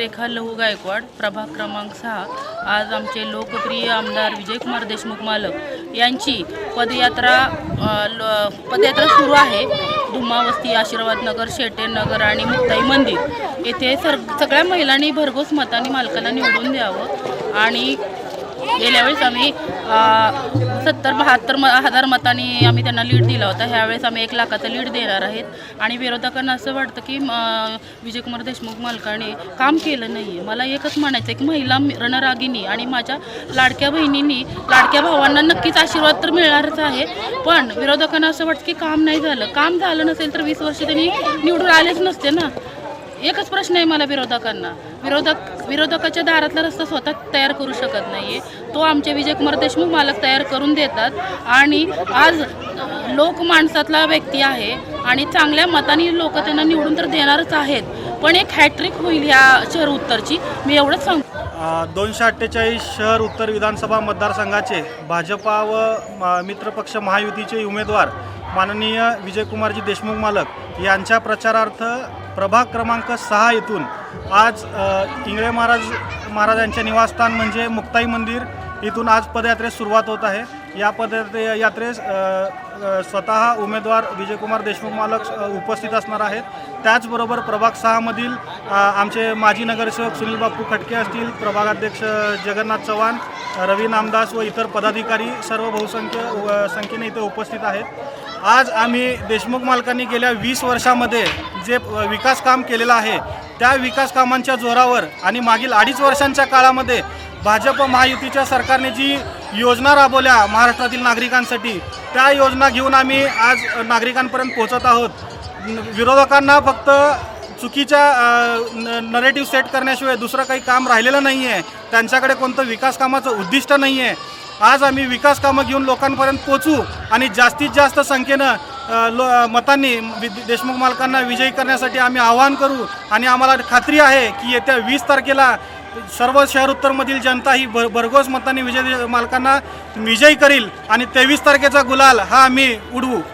रेखा लहू गायकवाड प्रभाग क्रमांक सहा. आज आमचे लोकप्रिय आमदार विजयकुमार देशमुख मालक यांची पदयात्रा ल- पदयात्रा सुरू आहे. धुमावस्ती आशीर्वाद नगर शेटे नगर आणि मुक्ताई मंदिर. येथे सर सगळ्या महिलांनी भरघोस मताने मालकाला निवडून द्यावं आणि गेल्या वेळेस आम्ही सत्तर बहात्तर म हजार मतांनी आम्ही त्यांना लीड दिला होता. ह्यावेळेस आम्ही एक लाखाचा लीड देणार आहेत. आणि विरोधकांना असं वाटतं की म, विजयकुमार देशमुख मालकाने काम केलं नाही आहे मला एकच म्हणायचं आहे की महिला रणरागिनी आणि माझ्या लाडक्या बहिणींनी लाडक्या भावांना नक्कीच आशीर्वाद तर मिळणारच आहे पण विरोधकांना असं वाटतं की काम नाही झालं. काम झालं नसेल तर वीस वर्ष त्यांनी निवडून आलेच नसते ना. एकच प्रश्न आहे मला विरोधकांना. विरोधक विरोधकाच्या दारातला रस्ता स्वतः तयार करू शकत नाही आहे तो आमचे विजयकुमार देशमुख मालक तयार करून देतात आणि आज लोक माणसातला व्यक्ती आहे आणि चांगल्या मताने लोक त्यांना निवडून तर देणारच आहेत. पण एक हॅट्रिक होईल ह्या शहर उत्तरची. मी एवढंच सांगतो दोनशे अठ्ठेचाळीस शहर उत्तर विधानसभा मतदारसंघाचे भाजपा व मित्रपक्ष महायुतीचे उमेदवार माननीय विजयकुमारजी देशमुख मालक यांच्या प्रचारार्थ प्रभाग क्रमांक सहा येथून आज इंगळे महाराज महाराजांचे निवासस्थान म्हणजे मुक्ताई मंदिर. इथून आज पदयात्रेस सुरुवात होत आहे. या पदयात्रे यात्रेस स्वतः उमेदवार विजयकुमार देशमुख मालक उपस्थित असणार आहेत. त्याचबरोबर प्रभाग सहामधील आमचे माजी नगरसेवक सुनील बापू खटके असतील प्रभागाध्यक्ष जगन्नाथ चव्हाण रवी नामदास व इतर पदाधिकारी सर्व बहुसंख्य संख्येने इथे उपस्थित आहेत. आज आम्ही देशमुख मालकांनी गेल्या वीस वर्षामध्ये जे विकास काम केलेलं आहे त्या विकास कामांच्या जोरावर आणि मागील अडीच वर्षांच्या काळामध्ये भाजप महायुतीच्या सरकारने जी योजना राबवल्या महाराष्ट्रातील नागरिकांसाठी. त्या योजना घेऊन आम्ही आज नागरिकांपर्यंत पोहोचत आहोत. विरोधकांना फक्त चुकीच्या नरेटिव्ह सेट करण्याशिवाय दुसरं काही काम राहिलेलं नाही आहे त्यांच्याकडे कोणतं विकास कामाचं उद्दिष्ट नाही आहे आज आम्ही विकास कामं घेऊन लोकांपर्यंत पोचू आणि जास्तीत जास्त संख्येनं लो मतांनी देशमुख मालकांना विजयी करण्यासाठी आम्ही आवाहन करू. आणि आम्हाला खात्री आहे की येत्या वीस तारखेला सर्व शहर उत्तरमधील जनता ही भर भरघोस मतांनी विजय मालकांना विजयी करील आणि तेवीस तारखेचा गुलाल हा आम्ही उडवू.